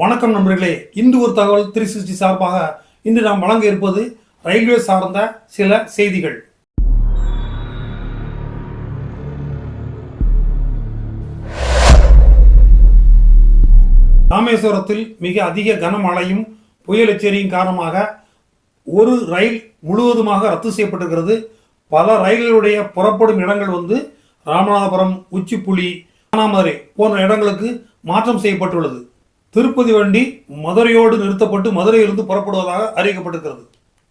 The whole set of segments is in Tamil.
வணக்கம் நண்பர்களே. இன்று ஒரு தகவல் த்ரீ சிக்ஸ்டி சார்பாக இன்று நாம் வழங்க இருப்பது ரயில்வே சார்ந்த சில செய்திகள். ராமேஸ்வரத்தில் மிக அதிக கனமழையும் புயல் எச்சரிக்கையும் காரணமாக ஒரு ரயில் முழுவதுமாக ரத்து செய்யப்பட்டிருக்கிறது. பல ரயில்களுடைய புறப்படும் இடங்கள் வந்து ராமநாதபுரம் உச்சிப்புலி மானாமதுரை போன்ற இடங்களுக்கு மாற்றம் செய்யப்பட்டுள்ளது. திருப்பதி வண்டி மதுரையோடு நிறுத்தப்பட்டு மதுரையிலிருந்து புறப்படுவதாக அறிவிக்கப்பட்டிருக்கிறது.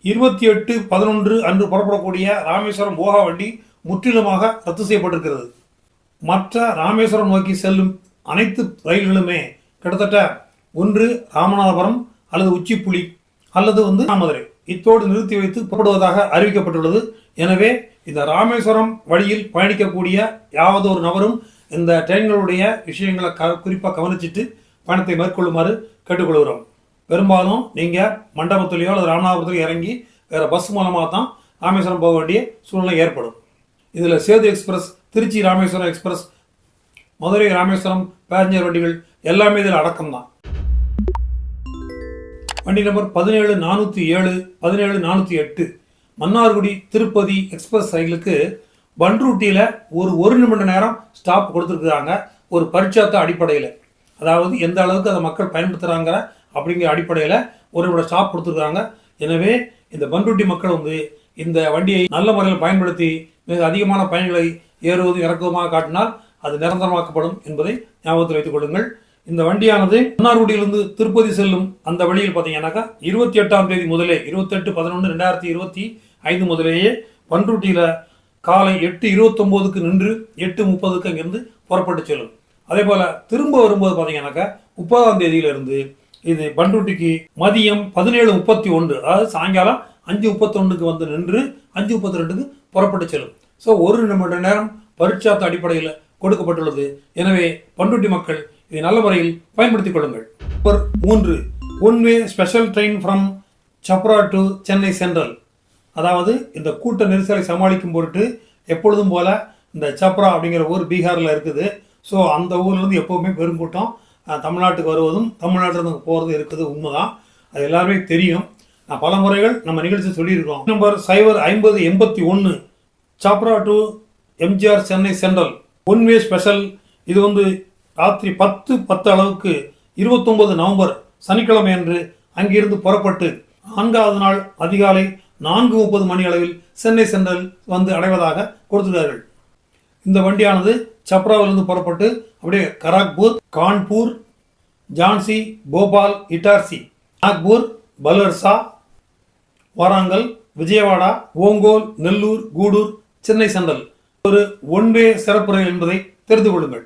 இருபத்தி எட்டு பதினொன்று அன்று புறப்படக்கூடிய ராமேஸ்வரம் போகா வண்டி முற்றிலுமாக ரத்து செய்யப்பட்டிருக்கிறது. மற்ற ராமேஸ்வரம் நோக்கி செல்லும் அனைத்து ரயில்களுமே கிட்டத்தட்ட ஒன்று ராமநாதபுரம் அல்லது உச்சிப்புலி அல்லது வந்து மதுரை இத்தோடு நிறுத்தி வைத்து புறப்படுவதாக அறிவிக்கப்பட்டுள்ளது. எனவே இந்த ராமேஸ்வரம் வழியில் பயணிக்கக்கூடிய யாவது ஒரு நபரும் இந்த ட்ரெயின்களுடைய விஷயங்களை க குறிப்பாக கவனிச்சிட்டு பயணத்தை மேற்கொள்ளுமாறு கேட்டுக்கொள்கிறோம். பெரும்பாலும் நீங்கள் மண்டபத்துலேயோ அல்லது ராமநாதபுரத்திலேயோ இறங்கி வேறு பஸ் மூலமாக தான் ராமேஸ்வரம் போக வேண்டிய சூழ்நிலை ஏற்படும். இதில் Sethu express Tiruchi Rameswaram express Madurai Rameswaram passenger வண்டிகள் எல்லாமே இதில் அடக்கம் தான். வண்டி நம்பர் பதினேழு நானூற்றி ஏழு பதினேழு நானூற்றி எட்டு மன்னார்குடி திருப்பதி எக்ஸ்பிரஸ் ரயிலுக்கு பன்ருட்டியில் ஒரு ஒரு நிமிட நேரம் ஸ்டாப் கொடுத்துருக்குறாங்க. ஒரு பரிட்சாத்த அடிப்படையில். அதாவது எந்த அளவுக்கு அதை மக்கள் பயன்படுத்துகிறாங்க அப்படிங்கிற அடிப்படையில் ஒரு நிமிட ஸ்டாப் கொடுத்துருக்காங்க. எனவே இந்த பண்ருட்டி மக்கள் வந்து இந்த வண்டியை நல்ல முறையில் பயன்படுத்தி மிக அதிகமான பயணிகளை ஏறுவதும் இறக்குவதுமாக காட்டினால் அது நிரந்தரமாக்கப்படும் என்பதை ஞாபகத்தில் வைத்துக் கொள்ளுங்கள். இந்த வண்டியானது மன்னார்குடியிலிருந்து திருப்பதி செல்லும் அந்த வழியில் பார்த்தீங்கன்னாக்கா இருபத்தி எட்டாம் தேதி முதலே இருபத்தெட்டு பதினொன்று ரெண்டாயிரத்தி இருபத்தி ஐந்து முதலேயே பன்ருட்டியில் காலை எட்டு இருபத்தொம்போதுக்கு நின்று எட்டு முப்பதுக்கு அங்கிருந்து புறப்பட்டு செல்லும். அதே போல் திரும்ப வரும்போது பார்த்தீங்கன்னாக்கா முப்பதாம் தேதியிலிருந்து இது பண்ருட்டிக்கு மதியம் பதினேழு முப்பத்தி ஒன்று அதாவது சாயங்காலம் அஞ்சு முப்பத்தொன்றுக்கு வந்து நின்று அஞ்சு முப்பத்தி ரெண்டுக்கு புறப்பட்டு செல்லும். ஸோ ஒரு நிமிட நேரம் பரீட்சாத்த அடிப்படையில் கொடுக்கப்பட்டுள்ளது. எனவே பண்ருட்டி மக்கள் இதை நல்ல முறையில் பயன்படுத்திக் கொள்ளுங்கள். நம்பர் மூன்று one way special train from Chapra to Chennai central. அதாவது இந்த கூட்ட நெரிசலை சமாளிக்கும் பொருட்டு எப்பொழுதும் போல இந்த சப்ரா அப்படிங்கிற ஊர் பீகாரில் இருக்குது. ஸோ அந்த ஊர்லேருந்து எப்போவுமே பெருங்கூட்டம் தமிழ்நாட்டுக்கு வருவதும் தமிழ்நாட்டிலிருந்து போகிறது இருக்குது உண்மைதான். அது எல்லாருமே தெரியும். நான் பல முறைகள் நம்ம நிகழ்ச்சி சொல்லியிருக்கோம் நம்பர் சைபர் ஐம்பது எண்பத்தி ஒன்று Chhapra to MGR Chennai central one way special இது வந்து ராத்திரி பத்து பத்து அளவுக்கு இருபத்தொன்பது நவம்பர் சனிக்கிழமை அன்று அங்கிருந்து புறப்பட்டு நான்காவது நாள் அதிகாலை நான்கு முப்பது மணி அளவில் சென்னை சென்ட்ரல் வந்து அடைவதாக கொடுத்துள்ளார்கள் இந்த வண்டியானது சப்ராவிலிருந்து புறப்பட்டு அப்படியே கராக்பூர் கான்பூர் ஜான்சி போபால் இட்டார்சி நாக்பூர் பலர்சா வாராங்கல் விஜயவாடா ஓங்கோல் நெல்லூர் கூடூர் சென்னை சென்ட்ரல். ஒரு ஒன் வே சிறப்பு ரயில் என்பதை தெரிந்து கொள்ளுங்கள்.